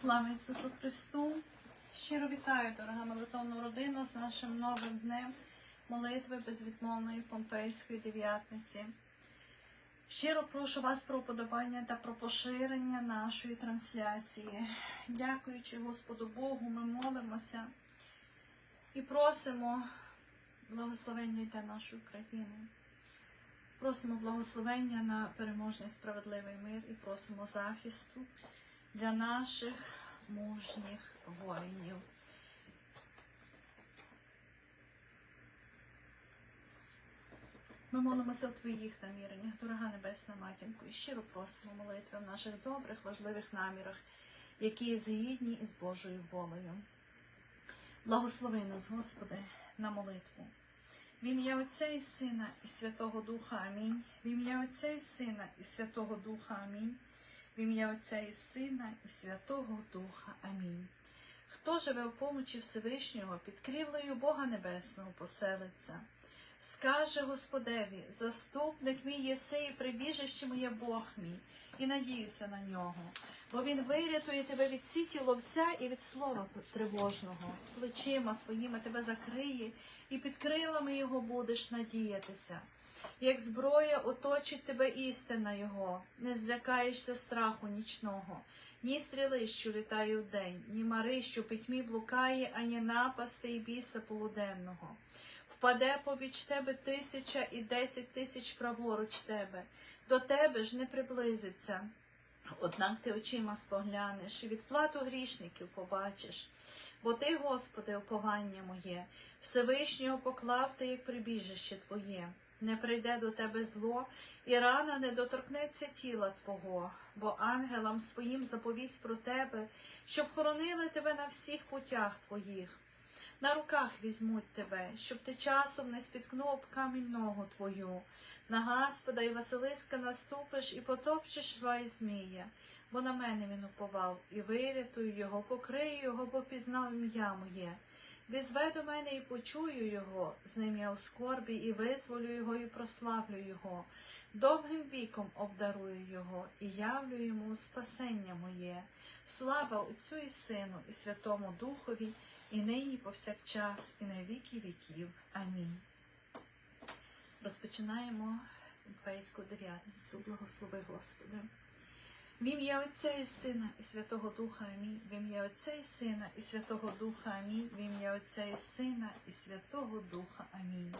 Слава Ісусу Христу! Щиро вітаю, дорога молитовну родину, з нашим новим днем молитви безвідмовної Помпейської дев'ятниці. Щиро прошу вас про уподобання та про поширення нашої трансляції. Дякуючи Господу Богу, ми молимося і просимо благословення для нашої країни. Просимо благословення на переможний справедливий мир і просимо захисту для наших мужніх воїнів. Ми молимося у Твоїх наміреннях, дорога Небесна Матінко, і щиро просимо молитви в наших добрих, важливих намірах, які згідні із Божою волею. Благослови нас, Господи, на молитву. В ім'я Отця і Сина і Святого Духа Амінь. В ім'я Отця і Сина і Святого Духа Амінь. В ім'я Отця і Сина і Святого Духа. Амінь. Хто живе в помочі Всевишнього, під крівлею Бога Небесного поселиться. Скаже Господеві, заступник мій єси і прибіжище моє Бог мій, і надіюся на нього, бо він вирятує тебе від сіті ловця і від слова тривожного. Плечима своїми тебе закриє, і під крилами його будеш надіятися. Як зброя оточить тебе істина Його, не злякаєшся страху нічного, ні стріли, що літає вдень, ні мари, що пітьмі блукає, ані напасти і біса полуденного. Впаде побіч тебе тисяча і десять тисяч праворуч тебе, до тебе ж не приблизиться. Однак ти очима споглянеш і відплату грішників побачиш. Бо ти, Господи, уповання моє, Всевишнього поклав ти як прибіжище Твоє не прийде до тебе зло, і рана не доторкнеться тіла Твого, бо ангелам своїм заповість про тебе, щоб хоронили тебе на всіх путях твоїх. На руках візьмуть тебе, щоб ти часом не спіткнув камінь ногу твою. На Господа і Василиска наступиш і потопчеш вай змія, бо на мене він уповав, і вирятую його, покрию його, бо пізнав ім'я моє. Візве до мене і почую його, з ним я у скорбі, і визволю його, і прославлю його. Довгим віком обдарую його, і явлю йому спасення моє. Слава Отцю і Сину, і Святому Духові, і нині, повсякчас, і на віки віків. Амінь. Розпочинаємо Пейську дев'ятницю. Благослови Господи. В ім'я Отця і Сина і Святого Духа Амінь. В ім'я Отця і Сина і Святого Духа Амінь. В ім'я Отця і Сина і Святого Духа Амінь.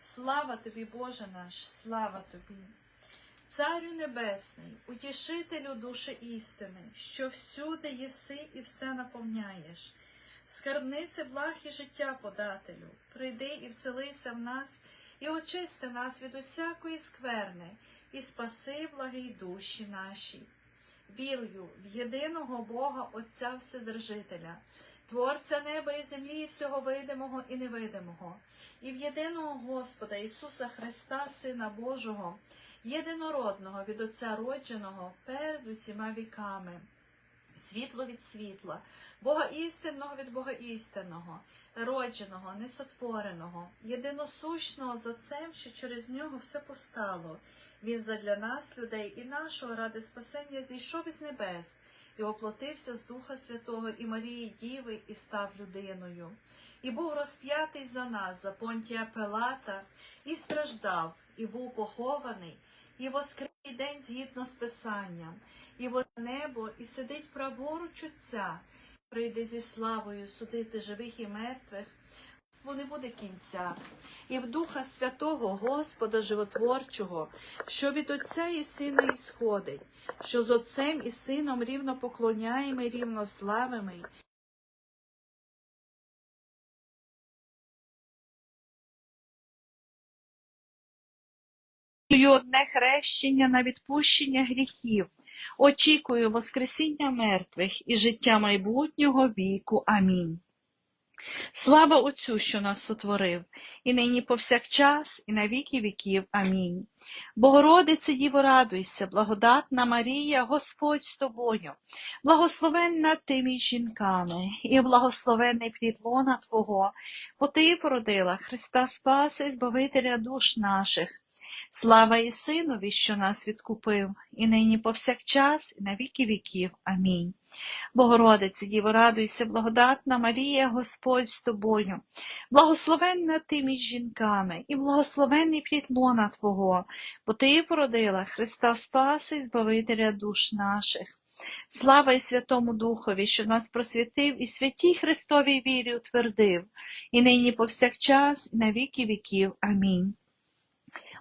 Слава тобі, Боже наш, слава тобі. Царю Небесний, утішителю душі істини, що всюди єси і все наповняєш. Скарбнице благ і життя подателю, прийди і вселися в нас, і очисти нас від усякої скверни, і спаси благі душі наші. Вірую в єдиного Бога Отця Вседержителя, Творця неба і землі, і всього видимого і невидимого, і в єдиного Господа Ісуса Христа, Сина Божого, єдинородного від Отця родженого перед усіма віками. Світло від світла, Бога істинного від Бога істинного, родженого, несотвореного, єдиносущного з Отцем, що через нього все постало. Він задля нас, людей і нашого ради спасення зійшов із небес і оплотився з Духа Святого і Марії Діви і став людиною. І був розп'ятий за нас, за понтія Пилата, і страждав, і був похований, і воскрес день згідно з Писанням, і в небо, і сидить праворуч Отця, прийде зі славою судити живих і мертвих, бо не буде кінця, і в Духа Святого Господа Животворчого, що від Отця і Сина ісходить, що з Отцем і Сином рівно поклоняємо і рівно славимо, одне хрещення на відпущення гріхів. Очікую Воскресіння мертвих і життя майбутнього віку. Амінь. Слава Отцю, що нас сотворив, і нині повсякчас, і на віки віків. Амінь. Богородице, Діво, радуйся, благодатна Марія, Господь з тобою, благословенна ти між жінками, і благословенний плід Твого, бо ти породила Христа Спаси, Збавителя душ наших. Слава і Синові, що нас відкупив, і нині повсякчас, і на віки віків. Амінь. Богородице, Діво, радуйся, благодатна Марія, Господь з тобою, благословенна ти між жінками, і благословенний плід лона Твого, бо Ти породила Христа Спаси і Збавителя душ наших. Слава і Святому Духові, що нас просвітив і святій Христовій вірі утвердив, і нині повсякчас, і на віки віків. Амінь.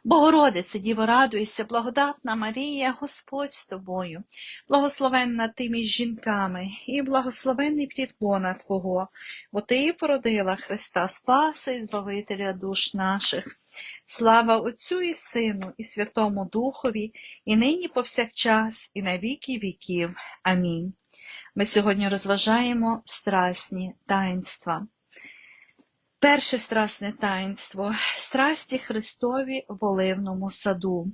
Богородице, Діво, радуйся, благодатна Марія, Господь з тобою, благословенна ти між жінками, і благословенний плід лона Твого, бо Ти породила Христа Спаса і Збавителя душ наших. Слава Отцю і Сину, і Святому Духові, і нині повсякчас, і на віки віків. Амінь. Ми сьогодні розважаємо страсні таїнства. Перше страсне таїнство страсті Христові в оливному саду.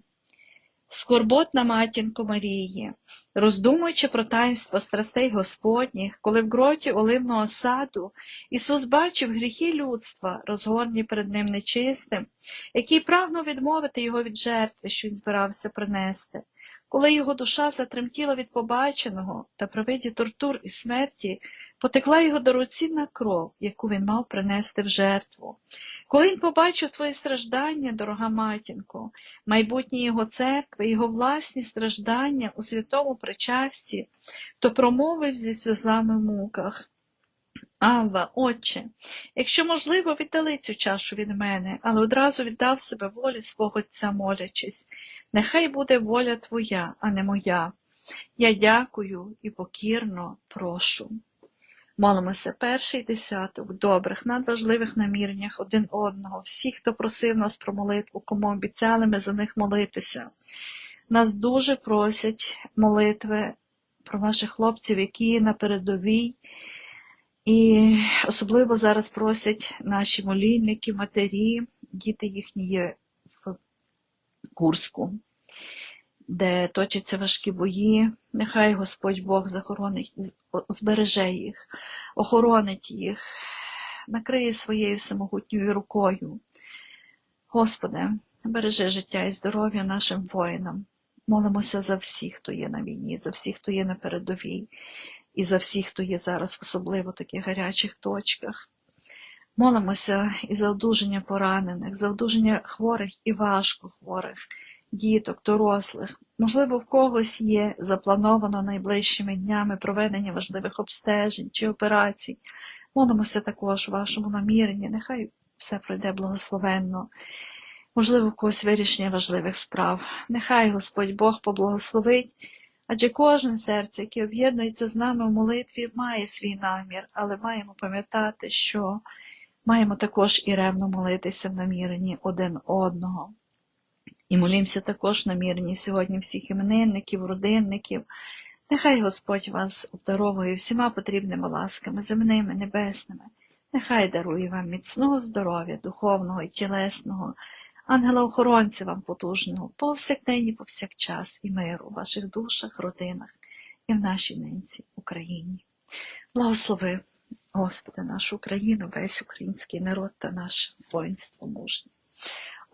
Скорботна матінко Марії, роздумуючи про таїнство страстей Господніх, коли в гроті оливного саду Ісус бачив гріхи людства, розгорні перед ним нечистим, який прагнув відмовити його від жертви, що він збирався принести. Коли його душа затремтіла від побаченого та при виді тортур і смерті, потекла його дорогоцінна кров, яку він мав принести в жертву. Коли він побачив твої страждання, дорога матінко, майбутнє його церкви, його власні страждання у святому причасті, то промовив зі сльозами в муках. Авва, Отче, якщо можливо, віддали цю чашу від мене, але одразу віддав себе волі свого Отця молячись. Нехай буде воля Твоя, а не моя. Я дякую і покірно прошу. Молимося перший десяток добрих, надважливих наміреннях один одного, всіх, хто просив нас про молитву, кому обіцяли ми за них молитися. Нас дуже просять молитви про наших хлопців, які на передовій, і особливо зараз просять наші молільники, матері, діти їхні є в Курську, де точаться важкі бої. Нехай Господь Бог захоронить, збереже їх, охоронить їх, накриє своєю всемогутньою рукою. Господи, бережи життя і здоров'я нашим воїнам. Молимося за всіх, хто є на війні, за всіх, хто є на передовій, і за всіх, хто є зараз, особливо таких гарячих точках. Молимося і за одужання поранених, за одужання хворих і важко хворих, діток, дорослих. Можливо, в когось є заплановано найближчими днями проведення важливих обстежень чи операцій. Молимося також в вашому наміренні, нехай все пройде благословенно. Можливо, в когось вирішення важливих справ. Нехай Господь Бог поблагословить, адже кожне серце, яке об'єднується з нами в молитві, має свій намір, але маємо пам'ятати, що маємо також і ревно молитися в наміренні один одного. І молімося також в наміренні сьогодні всіх іменинників, родинників. Нехай Господь вас обдаровує всіма потрібними ласками, земними, небесними. Нехай дарує вам міцного здоров'я, духовного і тілесного, ангела-охоронця вам потужного, повсякдень і повсякчас, і миру в ваших душах, родинах і в нашій ненці Україні. Благослови, Господи, нашу Україну, весь український народ та наше воїнство мужнє.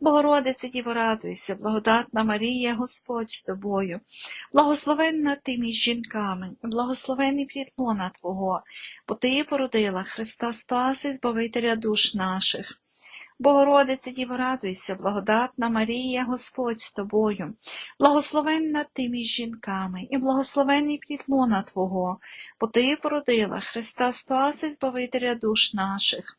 Богородице, Діво, радуйся, благодатна Марія, Господь з тобою, благословенна ти між жінками, благословений плід Твого, бо Ти породила Христа Спаси, Збавителя душ наших. Богородице, Діво, радуйся, благодатна Марія, Господь з тобою, благословенна ти між жінками, і благословений плід лона Твого, бо Ти породила Христа Спаси, Збавителя душ наших.